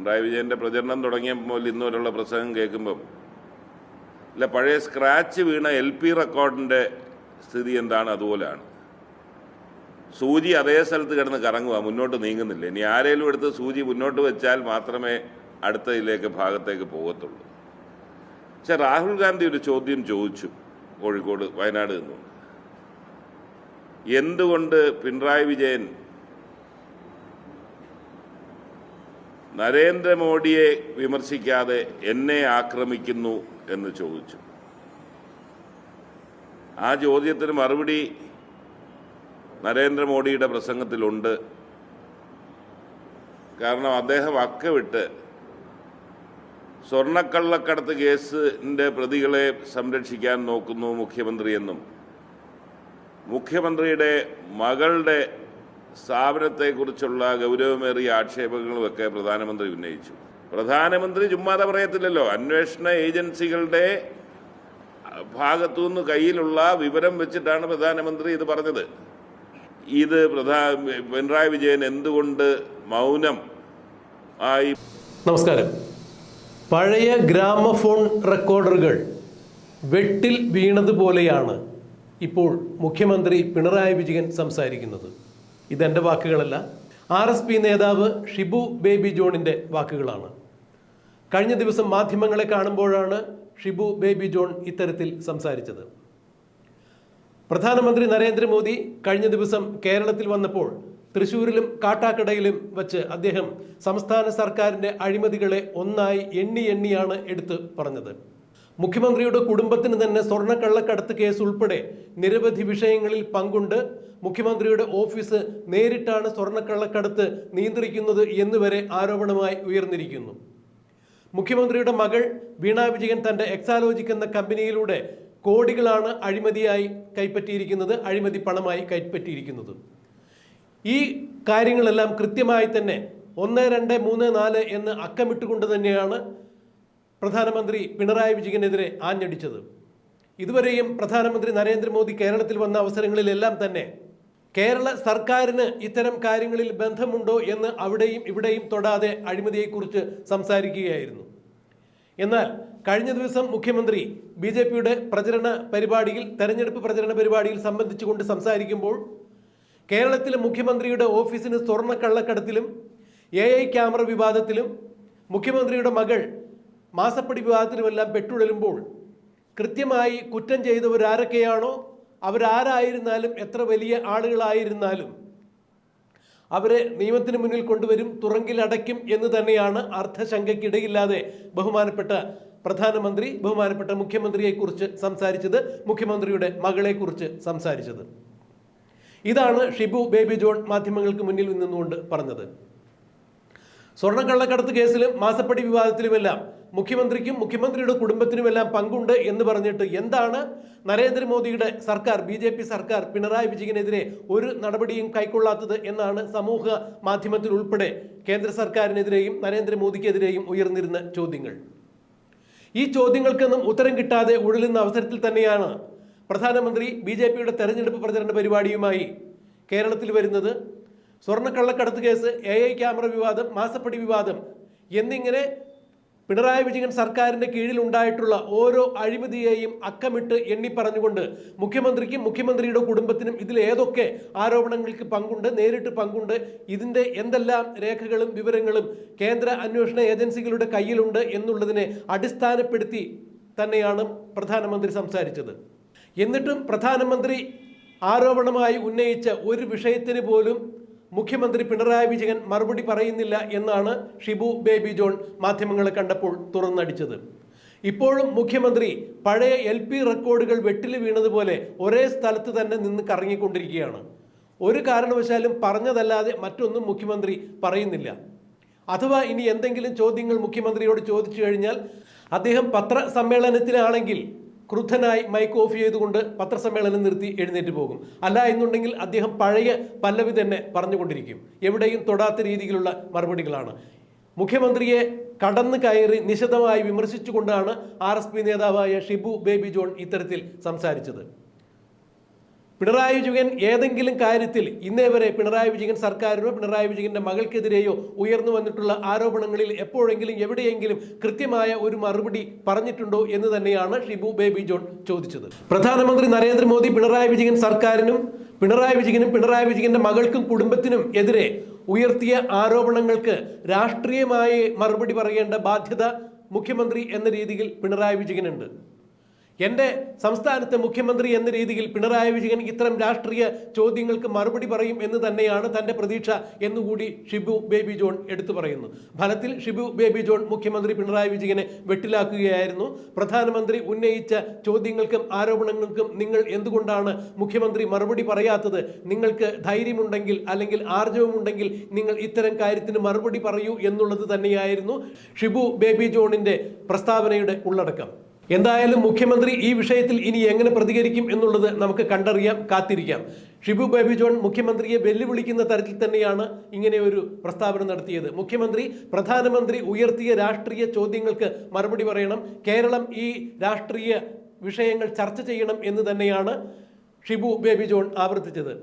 പിണറായി വിജയന്റെ പ്രചരണം തുടങ്ങിയ മുതൽ വരെയുള്ള പ്രസംഗം കേൾക്കുമ്പം ഇല്ല പഴയ സ്ക്രാച്ച് വീണ എൽ പി റെക്കോർഡിന്റെ സ്ഥിതി എന്താണ്? അതുപോലെയാണ്. സൂചി അതേ സ്ഥലത്ത് കിടന്ന് കറങ്ങുക മുന്നോട്ട് നീങ്ങുന്നില്ല. ഇനി ആരേലും എടുത്ത് സൂചി മുന്നോട്ട് വെച്ചാൽ മാത്രമേ അടുത്ത ഇതിലേക്ക് ഭാഗത്തേക്ക് പോകത്തുള്ളൂ. പക്ഷെ രാഹുൽ ഗാന്ധി ഒരു ചോദ്യം ചോദിച്ചു കോഴിക്കോട് വയനാട് നിന്നുകൊണ്ട് എന്തുകൊണ്ട് പിണറായി വിജയൻ നരേന്ദ്രമോദിയെ വിമർശിക്കാതെ എന്നെ ആക്രമിക്കുന്നു എന്ന് ചോദിച്ചു. ആ ചോദ്യത്തിന് മറുപടി നരേന്ദ്രമോദിയുടെ പ്രസംഗത്തിലുണ്ട്. കാരണം അദ്ദേഹം അക്കവിട്ട് സ്വർണക്കള്ളക്കടത്ത് കേസിന്റെ പ്രതികളെ സംരക്ഷിക്കാൻ നോക്കുന്നു മുഖ്യമന്ത്രിയെന്നും മുഖ്യമന്ത്രിയുടെ മകളുടെ സ്ഥാപനത്തെക്കുറിച്ചുള്ള ഗൗരവമേറിയ ആക്ഷേപങ്ങളുമൊക്കെ പ്രധാനമന്ത്രി ഉന്നയിച്ചു. പ്രധാനമന്ത്രി ചുമ്മാതെ പറയത്തില്ലല്ലോ. അന്വേഷണ ഏജൻസികളുടെ ഭാഗത്തുനിന്ന് കയ്യിലുള്ള വിവരം വെച്ചിട്ടാണ് പ്രധാനമന്ത്രി ഇത് പറഞ്ഞത്. ഇത് പ്രധാ പിണറായി വിജയൻ എന്തുകൊണ്ട് മൗനം ആയി നമസ്കാരം. പഴയ ഗ്രാമഫോൺ റെക്കോർഡറുകൾ വെട്ടിൽ വീണതുപോലെയാണ് ഇപ്പോൾ മുഖ്യമന്ത്രി പിണറായി വിജയൻ സംസാരിക്കുന്നത്. ഇതെന്റെ വാക്കുകളല്ല. ആർ എസ് പി നേതാവ് ഷിബു ബേബി ജോണിന്റെ വാക്കുകളാണ്. കഴിഞ്ഞ ദിവസം മാധ്യമങ്ങളെ കാണുമ്പോഴാണ് ഷിബു ബേബി ജോൺ ഇത്തരത്തിൽ സംസാരിച്ചത്. പ്രധാനമന്ത്രി നരേന്ദ്രമോദി കഴിഞ്ഞ ദിവസം കേരളത്തിൽ വന്നപ്പോൾ തൃശൂരിലും കാട്ടാക്കടയിലും വച്ച് അദ്ദേഹം സംസ്ഥാന സർക്കാരിന്റെ അഴിമതികളെ ഒന്നായി എണ്ണി എണ്ണിയാണ് എടുത്ത് പറഞ്ഞത്. മുഖ്യമന്ത്രിയുടെ കുടുംബത്തിന് തന്നെ സ്വർണക്കള്ളക്കടത്ത് കേസ് ഉൾപ്പെടെ നിരവധി വിഷയങ്ങളിൽ പങ്കുണ്ട്. മുഖ്യമന്ത്രിയുടെ ഓഫീസ് നേരിട്ടാണ് സ്വർണക്കള്ളക്കടത്ത് നിയന്ത്രിക്കുന്നത് എന്നുവരെ ആരോപണമായി ഉയർന്നിരിക്കുന്നു. മുഖ്യമന്ത്രിയുടെ മകൾ വീണ വിജയൻ തന്റെ എക്സാലോജിക് എന്ന കമ്പനിയിലൂടെ കോടികളാണ് അഴിമതിയായി കൈപ്പറ്റിയിരിക്കുന്നത് അഴിമതി പണമായി കൈപ്പറ്റിയിരിക്കുന്നത്. ഈ കാര്യങ്ങളെല്ലാം കൃത്യമായി തന്നെ ഒന്ന് രണ്ട് മൂന്ന് നാല് എന്ന് അക്കമിട്ടുകൊണ്ട് തന്നെയാണ് പ്രധാനമന്ത്രി പിണറായി വിജയനെതിരെ ആഞ്ഞടിച്ചത്. ഇതുവരെയും പ്രധാനമന്ത്രി നരേന്ദ്രമോദി കേരളത്തിൽ വന്ന അവസരങ്ങളിലെല്ലാം തന്നെ കേരള സർക്കാരിന് ഇത്തരം കാര്യങ്ങളിൽ ബന്ധമുണ്ടോ എന്ന് അവിടെയും ഇവിടെയും തൊടാതെ അഴിമതിയെക്കുറിച്ച് സംസാരിക്കുകയായിരുന്നു. എന്നാൽ കഴിഞ്ഞ ദിവസം മുഖ്യമന്ത്രി ബി ജെ പിയുടെ പ്രചരണ പരിപാടിയിൽ തെരഞ്ഞെടുപ്പ് പ്രചരണ പരിപാടിയിൽ സംബന്ധിച്ചുകൊണ്ട് സംസാരിക്കുമ്പോൾ കേരളത്തിലെ മുഖ്യമന്ത്രിയുടെ ഓഫീസിന് സ്വർണക്കള്ളക്കടത്തിലും എ ഐ ക്യാമറ വിവാദത്തിലും മുഖ്യമന്ത്രിയുടെ മകൾ മാസപ്പടി വിവാദത്തിലുമെല്ലാം പെട്ടുഴലുമ്പോൾ കൃത്യമായി കുറ്റം ചെയ്തവരാരൊക്കെയാണോ? അവരാരായിരുന്നാലും എത്ര വലിയ ആളുകളായിരുന്നാലും അവരെ നിയമത്തിന് മുന്നിൽ കൊണ്ടുവരും തുറങ്കിലടയ്ക്കും എന്ന് തന്നെയാണ് അർത്ഥശങ്കയ്ക്കിടയില്ലാതെ ബഹുമാനപ്പെട്ട പ്രധാനമന്ത്രി ബഹുമാനപ്പെട്ട മുഖ്യമന്ത്രിയെക്കുറിച്ച് സംസാരിച്ചത് മുഖ്യമന്ത്രിയുടെ മകളെക്കുറിച്ച് സംസാരിച്ചത്. ഇതാണ് ഷിബു ബേബി ജോൺ മാധ്യമങ്ങൾക്ക് മുന്നിൽ നിന്നുകൊണ്ട് പറഞ്ഞത്. സ്വർണക്കള്ളക്കടത്ത് കേസിലും മാസപ്പടി വിവാദത്തിലുമെല്ലാം മുഖ്യമന്ത്രിക്കും മുഖ്യമന്ത്രിയുടെ കുടുംബത്തിനുമെല്ലാം പങ്കുണ്ട് എന്ന് പറഞ്ഞിട്ട് എന്താണ് നരേന്ദ്രമോദിയുടെ സർക്കാർ ബി ജെ പി സർക്കാർ പിണറായി വിജയനെതിരെ ഒരു നടപടിയും കൈക്കൊള്ളാത്തത് എന്നാണ് സമൂഹ മാധ്യമത്തിൽ ഉൾപ്പെടെ കേന്ദ്ര സർക്കാരിനെതിരെയും നരേന്ദ്രമോദിക്കെതിരെയും ഉയർന്നിരുന്ന ചോദ്യങ്ങൾ. ഈ ചോദ്യങ്ങൾക്കൊന്നും ഉത്തരം കിട്ടാതെ ഉഴലുന്ന അവസരത്തിൽ തന്നെയാണ് പ്രധാനമന്ത്രി ബി ജെ പിയുടെ തെരഞ്ഞെടുപ്പ് പ്രചരണ പരിപാടിയുമായി കേരളത്തിൽ വരുന്നത്. സ്വർണക്കള്ളക്കടത്ത് കേസ് എ ഐ ക്യാമറ വിവാദം മാസപ്പടി വിവാദം എന്നിങ്ങനെ പിണറായി വിജയൻ സർക്കാരിന്റെ കീഴിൽ ഉണ്ടായിട്ടുള്ള ഓരോ അഴിമതിയെയും അക്കമിട്ട് എണ്ണി പറഞ്ഞുകൊണ്ട് മുഖ്യമന്ത്രിക്കും മുഖ്യമന്ത്രിയുടെ കുടുംബത്തിനും ഇതിൽ ഏതൊക്കെ ആരോപണങ്ങൾക്ക് പങ്കുണ്ട് നേരിട്ട് പങ്കുണ്ട് ഇതിന്റെ എന്തെല്ലാം രേഖകളും വിവരങ്ങളും കേന്ദ്ര അന്വേഷണ ഏജൻസികളുടെ കയ്യിലുണ്ട് എന്നുള്ളതിനെ അടിസ്ഥാനപ്പെടുത്തി തന്നെയാണ് പ്രധാനമന്ത്രി സംസാരിച്ചത്. എന്നിട്ടും പ്രധാനമന്ത്രി ആരോപണമായി ഉന്നയിച്ച ഒരു വിഷയത്തിന് പോലും മുഖ്യമന്ത്രി പിണറായി വിജയൻ മറുപടി പറയുന്നില്ല എന്നാണ് ഷിബു ബേബി ജോൺ മാധ്യമങ്ങളെ കണ്ടപ്പോൾ തുറന്നടിച്ചത്. ഇപ്പോഴും മുഖ്യമന്ത്രി പഴയ എൽ പി റെക്കോർഡുകൾ വെട്ടിൽ വീണതുപോലെ ഒരേ സ്ഥലത്ത് തന്നെ നിന്ന് കറങ്ങിക്കൊണ്ടിരിക്കുകയാണ്. ഒരു കാരണവശാലും പറഞ്ഞതല്ലാതെ മറ്റൊന്നും മുഖ്യമന്ത്രി പറയുന്നില്ല. അഥവാ ഇനി എന്തെങ്കിലും ചോദ്യങ്ങൾ മുഖ്യമന്ത്രിയോട് ചോദിച്ചു കഴിഞ്ഞാൽ അദ്ദേഹം പത്രസമ്മേളനത്തിലാണെങ്കിൽ ക്രുദ്ധനായി മൈക്ക് ഓഫ് ചെയ്തുകൊണ്ട് പത്രസമ്മേളനം നിർത്തി എഴുന്നേറ്റ് പോകും. അല്ല എന്നുണ്ടെങ്കിൽ അദ്ദേഹം പഴയ പല്ലവി തന്നെ പറഞ്ഞുകൊണ്ടിരിക്കും. എവിടെയും തൊടാത്ത രീതിയിലുള്ള മറുപടികളാണ്. മുഖ്യമന്ത്രിയെ കടന്നു കയറി നിശിതമായി വിമർശിച്ചുകൊണ്ടാണ് ആർ എസ് പി നേതാവായ ഷിബു ബേബി ജോൺ ഇത്തരത്തിൽ സംസാരിച്ചത്. പിണറായി വിജയൻ ഏതെങ്കിലും കാര്യത്തിൽ ഇന്നേ വരെ പിണറായി വിജയൻ സർക്കാരിനോ പിണറായി വിജയന്റെ മകൾക്കെതിരെയോ ഉയർന്നു വന്നിട്ടുള്ള ആരോപണങ്ങളിൽ എപ്പോഴെങ്കിലും എവിടെയെങ്കിലും കൃത്യമായ ഒരു മറുപടി പറഞ്ഞിട്ടുണ്ടോ എന്ന് തന്നെയാണ് ഷിബു ബേബി ജോൺ ചോദിച്ചത്. പ്രധാനമന്ത്രി നരേന്ദ്രമോദി പിണറായി വിജയൻ സർക്കാരിനും പിണറായി വിജയനും പിണറായി വിജയന്റെ മകൾക്കും കുടുംബത്തിനും എതിരെ ഉയർത്തിയ ആരോപണങ്ങൾക്ക് രാഷ്ട്രീയമായി മറുപടി പറയേണ്ട ബാധ്യത മുഖ്യമന്ത്രി എന്ന രീതിയിൽ പിണറായി വിജയനുണ്ട്. എന്റെ സംസ്ഥാനത്തെ മുഖ്യമന്ത്രി എന്ന രീതിയിൽ പിണറായി വിജയൻ ഇത്തരം രാഷ്ട്രീയ ചോദ്യങ്ങൾക്ക് മറുപടി പറയും എന്ന് തന്നെയാണ് തന്റെ പ്രതീക്ഷ എന്നുകൂടി ഷിബു ബേബി ജോൺ എടുത്തു പറയുന്നു. ഫലത്തിൽ ഷിബു ബേബി ജോൺ മുഖ്യമന്ത്രി പിണറായി വിജയനെ വെട്ടിലാക്കുകയായിരുന്നു. പ്രധാനമന്ത്രി ഉന്നയിച്ച ചോദ്യങ്ങൾക്കും ആരോപണങ്ങൾക്കും നിങ്ങൾ എന്തുകൊണ്ടാണ് മുഖ്യമന്ത്രി മറുപടി പറയാത്തത്? നിങ്ങൾക്ക് ധൈര്യമുണ്ടെങ്കിൽ അല്ലെങ്കിൽ ആർജവമുണ്ടെങ്കിൽ നിങ്ങൾ ഇത്തരം കാര്യത്തിന് മറുപടി പറയൂ എന്നുള്ളത് തന്നെയായിരുന്നു ഷിബു ബേബി ജോണിന്റെ പ്രസ്താവനയുടെ ഉള്ളടക്കം. എന്തായാലും മുഖ്യമന്ത്രി ഈ വിഷയത്തിൽ ഇനി എങ്ങനെ പ്രതികരിക്കും എന്നുള്ളത് നമുക്ക് കണ്ടറിയാം കാത്തിരിക്കാം. ഷിബു ബേബി ജോൺ മുഖ്യമന്ത്രിയെ വെല്ലുവിളിക്കുന്ന തരത്തിൽ തന്നെയാണ് ഇങ്ങനെ ഒരു പ്രസ്താവന നടത്തിയത്. മുഖ്യമന്ത്രി പ്രധാനമന്ത്രി ഉയർത്തിയ രാഷ്ട്രീയ ചോദ്യങ്ങൾക്ക് മറുപടി പറയണം. കേരളം ഈ രാഷ്ട്രീയ വിഷയങ്ങൾ ചർച്ച ചെയ്യണം എന്ന് തന്നെയാണ് ഷിബു ബേബി ജോൺ ആവർത്തിച്ചത്.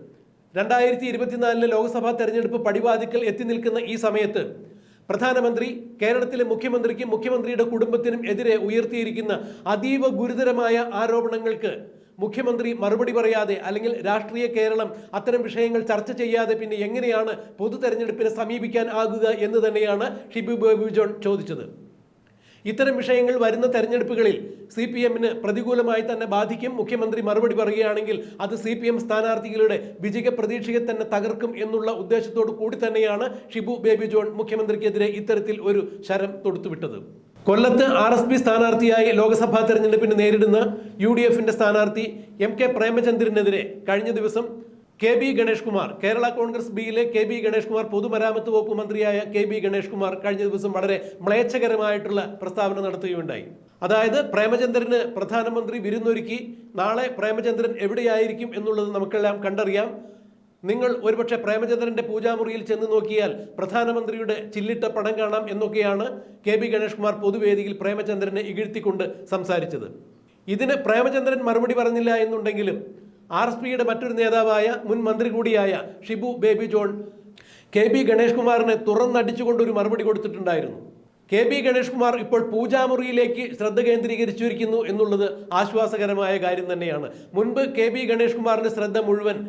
രണ്ടായിരത്തി ഇരുപത്തിനാലിലെ ലോക്സഭാ തെരഞ്ഞെടുപ്പ് പടിവാതിക്കൽ എത്തി നിൽക്കുന്ന ഈ സമയത്ത് പ്രധാനമന്ത്രി കേരളത്തിലെ മുഖ്യമന്ത്രിക്കും മുഖ്യമന്ത്രിയുടെ കുടുംബത്തിനും എതിരെ ഉയർത്തിയിരിക്കുന്ന അതീവ ഗുരുതരമായ ആരോപണങ്ങൾക്ക് മുഖ്യമന്ത്രി മറുപടി പറയാതെ അല്ലെങ്കിൽ രാഷ്ട്രീയ കേരളം അത്തരം വിഷയങ്ങൾ ചർച്ച ചെയ്യാതെ പിന്നെ എങ്ങനെയാണ് പൊതു തെരഞ്ഞെടുപ്പിനെ സമീപിക്കാൻ ആകുക എന്ന് തന്നെയാണ് ഷിബു ബേബി ജോൺ ചോദിച്ചത്. ഇത്തരം വിഷയങ്ങൾ വരുന്ന തെരഞ്ഞെടുപ്പുകളിൽ സി പി എമ്മിന് പ്രതികൂലമായി തന്നെ ബാധിക്കും. മുഖ്യമന്ത്രി മറുപടി പറയുകയാണെങ്കിൽ അത് സി പി എം സ്ഥാനാർത്ഥികളുടെ വിജയ പ്രതീക്ഷയെ തന്നെ തകർക്കും എന്നുള്ള ഉദ്ദേശത്തോടു കൂടി തന്നെയാണ് ഷിബു ബേബി ജോൺ മുഖ്യമന്ത്രിക്കെതിരെ ഇത്തരത്തിൽ ഒരു ശരം തൊടുത്തുവിട്ടത്. കൊല്ലത്ത് ആർ എസ് പി സ്ഥാനാർത്ഥിയായി ലോക്സഭാ തെരഞ്ഞെടുപ്പിന് നേരിടുന്ന യു ഡി എഫിന്റെ സ്ഥാനാർത്ഥി എം കെ പ്രേമചന്ദ്രനെതിരെ കഴിഞ്ഞ ദിവസം കെ ബി ഗണേഷ് കുമാർ. കേരള കോൺഗ്രസ് ബിയിലെ കെ ബി ഗണേഷ് കുമാർ പൊതുമരാമത്ത് വകുപ്പ് മന്ത്രിയായ കെ ബി ഗണേഷ് കുമാർ കഴിഞ്ഞ ദിവസം വളരെ മ്ലേച്ഛകരമായിട്ടുള്ള പ്രസ്താവന നടത്തുകയുണ്ടായി. അതായത് പ്രേമചന്ദ്രന് പ്രധാനമന്ത്രി വിരുന്നൊരുക്കി നാളെ പ്രേമചന്ദ്രൻ എവിടെയായിരിക്കും എന്നുള്ളത് നമുക്കെല്ലാം കണ്ടറിയാം. നിങ്ങൾ ഒരുപക്ഷെ പ്രേമചന്ദ്രന്റെ പൂജാമുറിയിൽ ചെന്ന് നോക്കിയാൽ പ്രധാനമന്ത്രിയുടെ ചില്ലിട്ട പടം കാണാം എന്നൊക്കെയാണ് കെ ബി ഗണേഷ് കുമാർ പൊതുവേദിയിൽ പ്രേമചന്ദ്രനെ ഇകഴ്ത്തിക്കൊണ്ട് സംസാരിച്ചത്. ഇതിന് പ്രേമചന്ദ്രൻ മറുപടി പറഞ്ഞില്ല എന്നുണ്ടെങ്കിലും ആർ എസ് പിയുടെ മറ്റൊരു നേതാവായ മുൻ മന്ത്രി കൂടിയായ Shibu baby John K B Ganesh കുമാറിനെ തുറന്നടിച്ചുകൊണ്ട് ഒരു മറുപടി കൊടുത്തിട്ടുണ്ടായിരുന്നു. കെ ബി ഗണേഷ് കുമാർ ഇപ്പോൾ പൂജാമുറിയിലേക്ക് ശ്രദ്ധ കേന്ദ്രീകരിച്ചിരിക്കുന്നു എന്നുള്ളത് ആശ്വാസകരമായ കാര്യം തന്നെയാണ്. മുൻപ് കെ ബി ഗണേഷ് കുമാറിന്റെ ശ്രദ്ധ മുഴുവൻ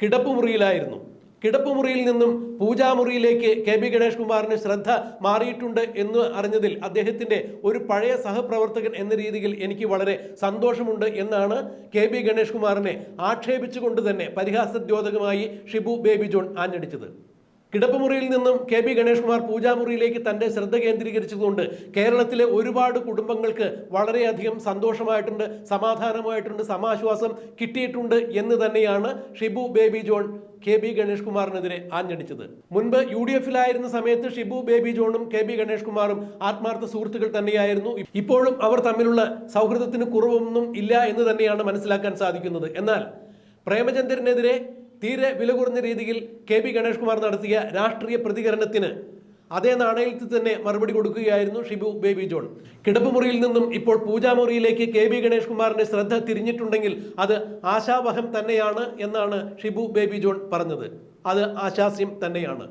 കിടപ്പുമുറിയിലായിരുന്നു. കിടപ്പുമുറിയിൽ നിന്നും പൂജാമുറിയിലേക്ക് കെ ബി ഗണേഷ് കുമാറിന് ശ്രദ്ധ മാറിയിട്ടുണ്ട് എന്ന് അറിഞ്ഞതിൽ അദ്ദേഹത്തിന്റെ ഒരു പഴയ സഹപ്രവർത്തകൻ എന്ന രീതിയിൽ എനിക്ക് വളരെ സന്തോഷമുണ്ട് എന്നാണ് കെ ബി ഗണേഷ് കുമാറിനെ ആക്ഷേപിച്ചുകൊണ്ട് തന്നെ പരിഹാസദ്യോതകമായി ഷിബു ബേബി ജോൺ ആഞ്ഞടിച്ചത്. കിടപ്പുമുറിയിൽ നിന്നും കെ പി ഗണേഷ് കുമാർ പൂജാമുറിയിലേക്ക് തന്റെ ശ്രദ്ധ കേന്ദ്രീകരിച്ചതുകൊണ്ട് കേരളത്തിലെ ഒരുപാട് കുടുംബങ്ങൾക്ക് വളരെയധികം സന്തോഷമായിട്ടുണ്ട് സമാധാനമായിട്ടുണ്ട് സമാശ്വാസം കിട്ടിയിട്ടുണ്ട് എന്ന് തന്നെയാണ് Shibu baby John K B Ganesh കുമാറിനെതിരെ ആഞ്ഞടിച്ചത്. മുൻപ് യു ഡി എഫിലായിരുന്ന സമയത്ത് ഷിബു ബേബി ജോണും കെ ബി ഗണേഷ് കുമാറും ആത്മാർത്ഥ സുഹൃത്തുക്കൾ തന്നെയായിരുന്നു. ഇപ്പോഴും അവർ തമ്മിലുള്ള സൗഹൃദത്തിന് കുറവൊന്നും ഇല്ല എന്ന് തന്നെയാണ് മനസ്സിലാക്കാൻ സാധിക്കുന്നത്. എന്നാൽ പ്രേമചന്ദ്രനെതിരെ തീരെ വില കുറഞ്ഞ രീതിയിൽ കെ പി ഗണേഷ് കുമാർ നടത്തിയ രാഷ്ട്രീയ പ്രതികരണത്തിന് അതേ നാണയത്തിൽ തന്നെ മറുപടി കൊടുക്കുകയായിരുന്നു ഷിബു ബേബി ജോൺ. കിടപ്പ് മുറിയിൽ നിന്നും ഇപ്പോൾ പൂജാമുറിയിലേക്ക് കെ ബി ഗണേഷ് കുമാറിന്റെ ശ്രദ്ധ തിരിഞ്ഞിട്ടുണ്ടെങ്കിൽ അത് ആശാവഹം തന്നെയാണ് എന്നാണ് ഷിബു ബേബി ജോൺ പറഞ്ഞത്. അത് ആശാസ്യം തന്നെയാണ്.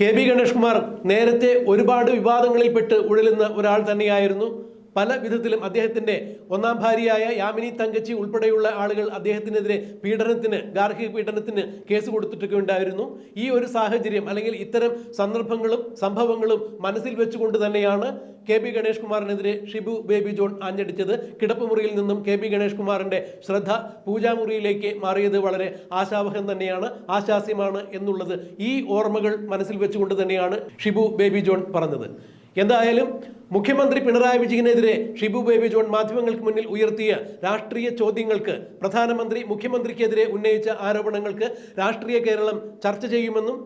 കെ ബി ഗണേഷ് കുമാർ നേരത്തെ ഒരുപാട് വിവാദങ്ങളിൽപ്പെട്ട് ഉഴലുന്ന ഒരാൾ തന്നെയായിരുന്നു. പല വിധത്തിലും അദ്ദേഹത്തിന്റെ ഒന്നാം ഭാര്യയായ യാമിനി തങ്കച്ചി ഉൾപ്പെടെയുള്ള ആളുകൾ അദ്ദേഹത്തിനെതിരെ പീഡനത്തിന് ഗാർഹിക പീഡനത്തിന് കേസ് കൊടുത്തിട്ടൊക്കെ ഉണ്ടായിരുന്നു. ഈ ഒരു സാഹചര്യം അല്ലെങ്കിൽ ഇത്തരം സന്ദർഭങ്ങളും സംഭവങ്ങളും മനസ്സിൽ വെച്ചുകൊണ്ട് തന്നെയാണ് കെ ബി ഗണേഷ് കുമാറിനെതിരെ ഷിബു ബേബി ജോൺ ആഞ്ഞടിച്ചത്. കിടപ്പുമുറിയിൽ നിന്നും കെ ബി ഗണേഷ് കുമാറിന്റെ ശ്രദ്ധ പൂജാമുറിയിലേക്ക് മാറിയത് വളരെ ആശാവഹം തന്നെയാണ് ആശാസ്യമാണ് എന്നുള്ളത് ഈ ഓർമ്മകൾ മനസ്സിൽ വെച്ചുകൊണ്ട് തന്നെയാണ് ഷിബു ബേബി ജോൺ പറഞ്ഞത്. എന്തായാലും മുഖ്യമന്ത്രി പിണറായി വിജയനെതിരെ ഷിബു ബേബി ജോൺ മാധ്യമങ്ങൾക്ക് മുന്നിൽ ഉയർത്തിയ രാഷ്ട്രീയ ചോദ്യങ്ങൾക്ക് പ്രധാനമന്ത്രി മുഖ്യമന്ത്രിക്കെതിരെ ഉന്നയിച്ച ആരോപണങ്ങൾക്ക് രാഷ്ട്രീയ കേരളം ചർച്ച ചെയ്യുമെന്നും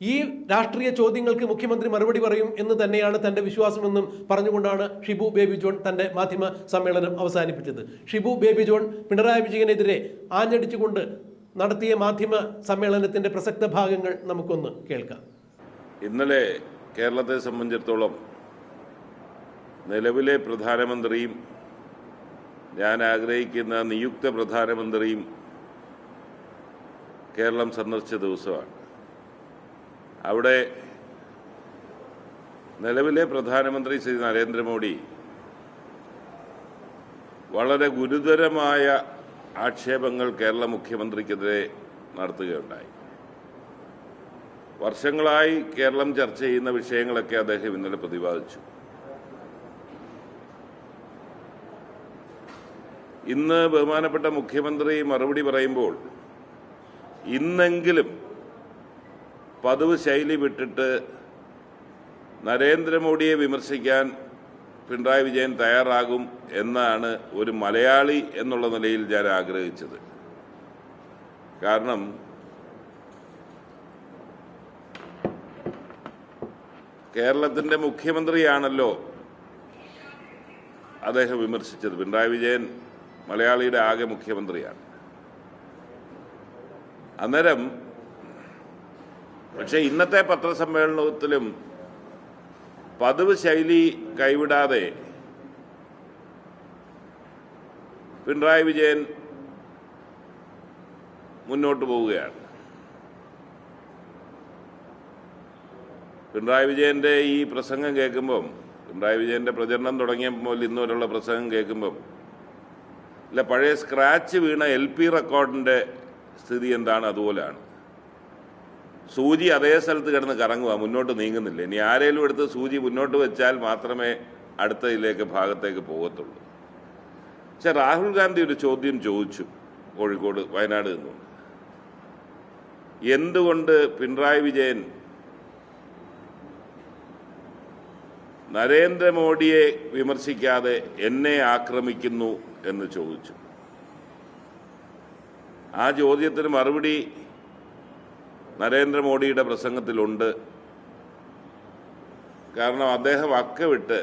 ഈ രാഷ്ട്രീയ ചോദ്യങ്ങൾക്ക് മുഖ്യമന്ത്രി മറുപടി പറയും എന്ന് തന്നെയാണ് തന്റെ വിശ്വാസമെന്നും പറഞ്ഞുകൊണ്ടാണ് ഷിബു ബേബി ജോൺ തന്റെ മാധ്യമ സമ്മേളനം അവസാനിപ്പിച്ചത്. ഷിബു ബേബി ജോൺ പിണറായി വിജയനെതിരെ ആഞ്ഞടിച്ചുകൊണ്ട് നടത്തിയ മാധ്യമ സമ്മേളനത്തിന്റെ പ്രസക്ത ഭാഗങ്ങൾ നമുക്കൊന്ന് കേൾക്കാം. ഇന്നലെ കേരളത്തെ സംബന്ധിച്ചിടത്തോളം നിലവിലെ പ്രധാനമന്ത്രിയും ഞാൻ ആഗ്രഹിക്കുന്ന നിയുക്ത പ്രധാനമന്ത്രിയും കേരളം സന്ദർശിച്ച ദിവസമാണ്. അവിടെ നിലവിലെ പ്രധാനമന്ത്രി ശ്രീ നരേന്ദ്രമോദി വളരെ ഗുരുതരമായ ആക്ഷേപങ്ങൾ കേരള മുഖ്യമന്ത്രിക്കെതിരെ നടത്തുകയുണ്ടായി. വർഷങ്ങളായി കേരളം ചർച്ച ചെയ്യുന്ന വിഷയങ്ങളൊക്കെ അദ്ദേഹം ഇന്നലെ പ്രതിപാദിച്ചു. ഇന്ന് ബഹുമാനപ്പെട്ട മുഖ്യമന്ത്രി മറുപടി പറയുമ്പോൾ ഇന്നെങ്കിലും പതിവ് ശൈലി വിട്ടിട്ട് നരേന്ദ്രമോദിയെ വിമർശിക്കാൻ പിണറായി വിജയൻ തയ്യാറാകും എന്നാണ് ഒരു മലയാളി എന്നുള്ള നിലയിൽ ഞാൻ ആഗ്രഹിച്ചത്. കാരണം കേരളത്തിന്റെ മുഖ്യമന്ത്രിയാണല്ലോ അദ്ദേഹം വിമർശിച്ചത്. പിണറായി വിജയൻ മലയാളിയുടെ ആകെ മുഖ്യമന്ത്രിയാണ്. അന്നേരം പക്ഷേ ഇന്നത്തെ പത്രസമ്മേളനത്തിലും പതിവ് ശൈലി കൈവിടാതെ പിണറായി വിജയൻ മുന്നോട്ട് പോവുകയാണ്. പിണറായി വിജയന്റെ ഈ പ്രസംഗം കേൾക്കുമ്പം പിണറായി വിജയന്റെ പ്രചരണം തുടങ്ങിയപ്പോൾ ഇന്നുവരെയുള്ള പ്രസംഗം കേൾക്കുമ്പം അല്ല പഴയ സ്ക്രാച്ച് വീണ എൽ പി റെക്കോർഡിന്റെ സ്ഥിതി എന്താണ്? അതുപോലെയാണ്. സൂചി അതേ സ്ഥലത്ത് കിടന്ന് കറങ്ങുക മുന്നോട്ട് നീങ്ങുന്നില്ല. ഇനി ആരെങ്കിലും എടുത്ത് സൂചി മുന്നോട്ട് വെച്ചാൽ മാത്രമേ അടുത്ത ഇതിലേക്ക് ഭാഗത്തേക്ക് പോകത്തുള്ളൂ. പക്ഷെ രാഹുൽ ഗാന്ധി ഒരു ചോദ്യം ചോദിച്ചു കോഴിക്കോട് വയനാട് നിന്നുകൊണ്ട് എന്തുകൊണ്ട് പിണറായി വിജയൻ നരേന്ദ്രമോദിയെ വിമർശിക്കാതെ എന്നെ ആക്രമിക്കുന്നു എന്ന് ചോദിച്ചു. ആ ചോദ്യത്തിന് മറുപടി നരേന്ദ്രമോദിയുടെ പ്രസംഗത്തിലുണ്ട്. കാരണം അദ്ദേഹം അക്കവിട്ട്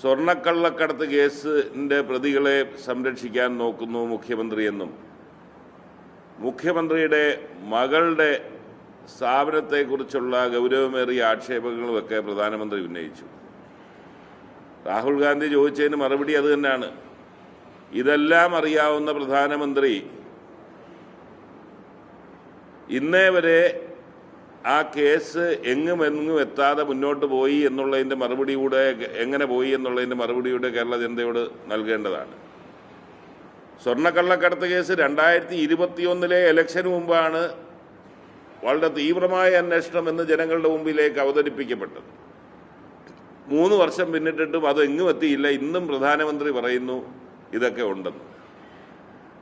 സ്വർണക്കള്ളക്കടത്ത് കേസിന്റെ പ്രതികളെ സംരക്ഷിക്കാൻ നോക്കുന്നു മുഖ്യമന്ത്രിയെന്നും മുഖ്യമന്ത്രിയുടെ മകളുടെ സ്ഥാപനത്തെക്കുറിച്ചുള്ള ഗൗരവമേറിയ ആക്ഷേപങ്ങളുമൊക്കെ പ്രധാനമന്ത്രി ഉന്നയിച്ചു. രാഹുൽ ഗാന്ധി ചോദിച്ചതിന് മറുപടി അത് തന്നെയാണ്. ഇതെല്ലാം അറിയാവുന്ന പ്രധാനമന്ത്രി ഇന്നേ വരെ ആ കേസ് എങ്ങും എങ്ങും എത്താതെ മുന്നോട്ട് പോയി എന്നുള്ളതിന്റെ മറുപടി കൂടെ എങ്ങനെ പോയി എന്നുള്ളതിന്റെ മറുപടി കൂടെ കേരള ജനതയോട് നൽകേണ്ടതാണ്. സ്വർണക്കള്ളക്കടത്ത് കേസ് രണ്ടായിരത്തി ഇരുപത്തിയൊന്നിലെ ഇലക്ഷന് മുമ്പാണ് വളരെ തീവ്രമായ അന്വേഷണം എന്ന് ജനങ്ങളുടെ മുമ്പിലേക്ക് അവതരിപ്പിക്കപ്പെട്ടത്. മൂന്ന് വർഷം പിന്നിട്ടിട്ടും അത് എങ്ങും എത്തിയില്ല. ഇന്നും പ്രധാനമന്ത്രി പറയുന്നു ഇതൊക്കെ ഉണ്ടെന്ന്.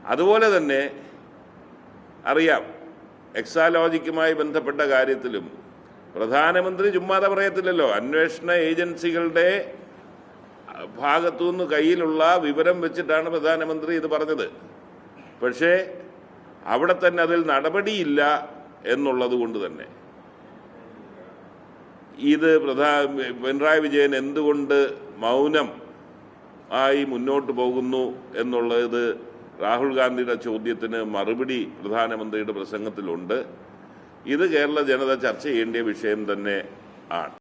അതുപോലെ തന്നെ അറിയാം എക്സാലോജിക്കുമായി ബന്ധപ്പെട്ട കാര്യത്തിലും പ്രധാനമന്ത്രി ചുമ്മാതെ പറയത്തില്ലല്ലോ. അന്വേഷണ ഏജൻസികളുടെ ഭാഗത്തുനിന്ന് കയ്യിലുള്ള വിവരം വെച്ചിട്ടാണ് പ്രധാനമന്ത്രി ഇത് പറഞ്ഞത്. പക്ഷേ അവിടെ തന്നെ അതിൽ നടപടിയില്ല എന്നുള്ളത് കൊണ്ട് തന്നെ. ഇത് പ്രധാ പിണറായി വിജയൻ എന്തുകൊണ്ട് മൗനം ആയി മുന്നോട്ട് പോകുന്നു എന്നുള്ളത് രാഹുൽ ഗാന്ധിയുടെ ചോദ്യത്തിന് മറുപടി പ്രധാനമന്ത്രിയുടെ പ്രസംഗത്തിലുണ്ട്. ഇത് കേരള ജനത ചർച്ച ചെയ്യേണ്ട വിഷയം തന്നെ ആണ്.